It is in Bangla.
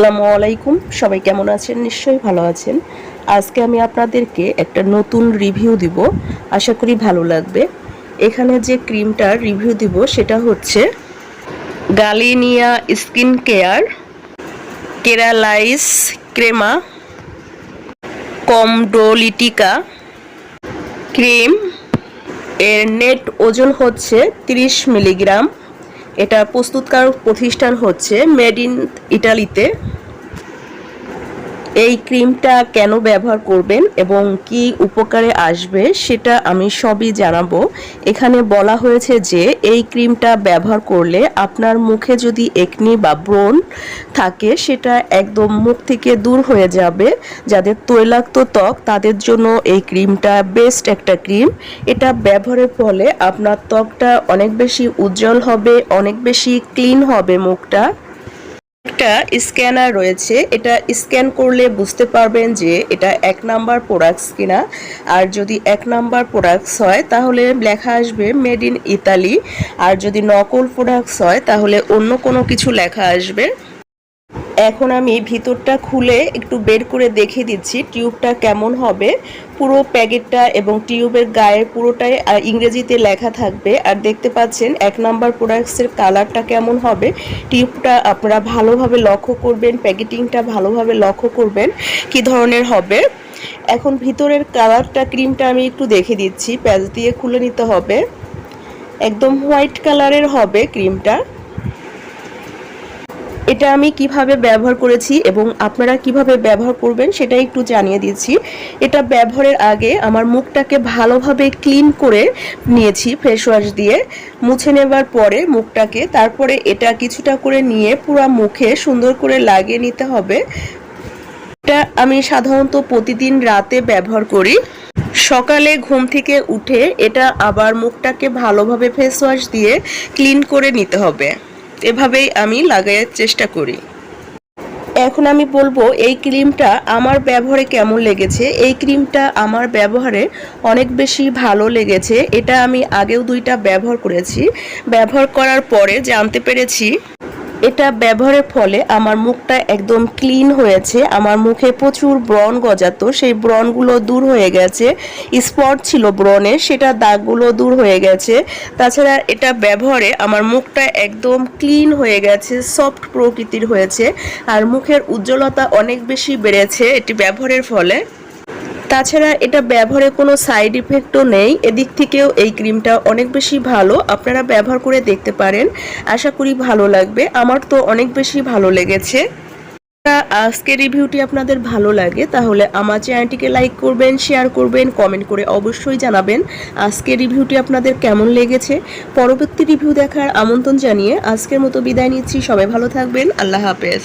আসসালামু আলাইকুম। সবাই কেমন আছেন? নিশ্চয়ই ভালো আছেন। আজকে আমি আপনাদেরকে একটা নতুন রিভিউ দিব। আশা করি ভালো লাগবে। এখানে যে ক্রিমটার রিভিউ দিব সেটা হচ্ছে গালিনিয়া স্কিন কেয়ার কেরালাইস ক্রেমা কমডোলিটিকা ক্রিম। এর নেট ওজন হচ্ছে 30 মিলিগ্রাম। এটা প্রস্তুতকারক প্রতিষ্ঠান হচ্ছে মেড ইন ইটালিতে এই ক্রিমটা কেন ব্যবহার করবেন এবং কি উপকারে আসবে সেটা আমি সবই জানাব। এখানে বলা হয়েছে যে এই ক্রিমটা ব্যবহার করলে আপনার মুখে যদি একনি বা ব্রণ থাকে সেটা একদম মুখ থেকে দূর হয়ে যাবে। যাদের তৈলাক্ত ত্বক তাদের জন্য এই ক্রিমটা বেস্ট একটা ক্রিম। এটা ব্যবহারের ফলে আপনার ত্বকটা অনেক বেশি উজ্জ্বল হবে, অনেক বেশি ক্লিন হবে মুখটা। একটা স্ক্যানার রয়েছে। এটা স্ক্যান করলে বুঝতে পারবেন যে এটা এক নাম্বার প্রোডাক্টস কিনা। আর যদি এক নাম্বার প্রোডাক্টস হয়, তাহলে লেখা আসবে মেড ইন ইতালি। আর যদি নকল প্রোডাক্টস হয়, তাহলে অন্য কোনো কিছু লেখা আসবে। এখন আমি ভিতরটা খুলে একটু বের করে দেখিয়ে দিচ্ছি টিউবটা কেমন হবে। পুরো প্যাকেটটা এবং টিউবের গায়ে পুরোটাই ইংরেজিতে লেখা থাকবে। আর দেখতে পাচ্ছেন এক নাম্বার প্রোডাক্টসের কালারটা কেমন হবে। টিউবটা আপনারা ভালোভাবে লক্ষ্য করবেন, প্যাকেটিংটা ভালোভাবে লক্ষ্য করবেন কি ধরনের হবে। এখন ভিতরের কালারটা ক্রিমটা আমি একটু দেখে দিচ্ছি। প্যাচ দিয়ে খুলে নিতে হবে। একদম হোয়াইট কালারের হবে ক্রিমটা এটা আমি কীভাবে ব্যবহার করেছি এবং আপনারা কীভাবে ব্যবহার করবেন সেটা একটু জানিয়ে দিচ্ছি। এটা ব্যবহারের আগে আমার মুখটাকে ভালোভাবে ক্লিন করে নিয়েছি, ফেস ওয়াশ দিয়ে। মুছে নেবার পরে মুখটাকে, তারপরে এটা কিছুটা করে নিয়ে পুরো মুখে সুন্দর করে লাগিয়ে নিতে হবে। এটা আমি সাধারণত প্রতিদিন রাতে ব্যবহার করি। সকালে ঘুম থেকে উঠে এটা আবার মুখটাকে ভালোভাবে ফেস ওয়াশ দিয়ে ক্লিন করে নিতে হবে। এভাবেই আমি লাগাইয়ের চেষ্টা করি। এখন আমি বলব, এই ক্রিমটা আমার ব্যবহারে কেমন লেগেছে? এই ক্রিমটা আমার ব্যবহারে অনেক বেশি ভালো লেগেছে। এটা আমি আগেও দুইটা ব্যবহার করেছি। ব্যবহার করার পরে জানতে পেরেছি এটা ব্যবহারের ফলে আমার মুখটা একদম ক্লিন হয়েছে। আমার মুখে প্রচুর ব্রণ গজাতো। সেই ব্রণগুলো দূর হয়ে গেছে। স্পট ছিল ব্রণের সেটা দাগগুলো দূর হয়ে গেছে। তাছাড়া এটা ব্যবহারে আমার মুখটা একদম ক্লিন হয়ে গেছে, সফট প্রকৃতির হয়েছে। আর মুখের উজ্জ্বলতা অনেক বেশি বেড়েছে এটি ব্যবহারের ফলে। তাছাড়া এটা ব্যবহারে কোনো সাইড ইফেক্টও নেই। এদিক থেকেও এই ক্রিমটা অনেক বেশি ভালো। আপনারা ব্যবহার করে দেখতে পারেন। আশা করি ভালো লাগবে। আমার তো অনেক বেশি ভালো লেগেছে। আজকের রিভিউটি আপনাদের ভালো লাগে, তাহলে আমার চ্যানেলটিকে লাইক করবেন শেয়ার করবেন কমেন্ট করে অবশ্যই জানাবেন আজকের রিভিউটি আপনাদের কেমন লেগেছে। পরবর্তী রিভিউ দেখার আমন্ত্রণ জানিয়ে আজকের মতো বিদায় নিচ্ছি। সবাই ভালো থাকবেন। আল্লাহ হাফেজ।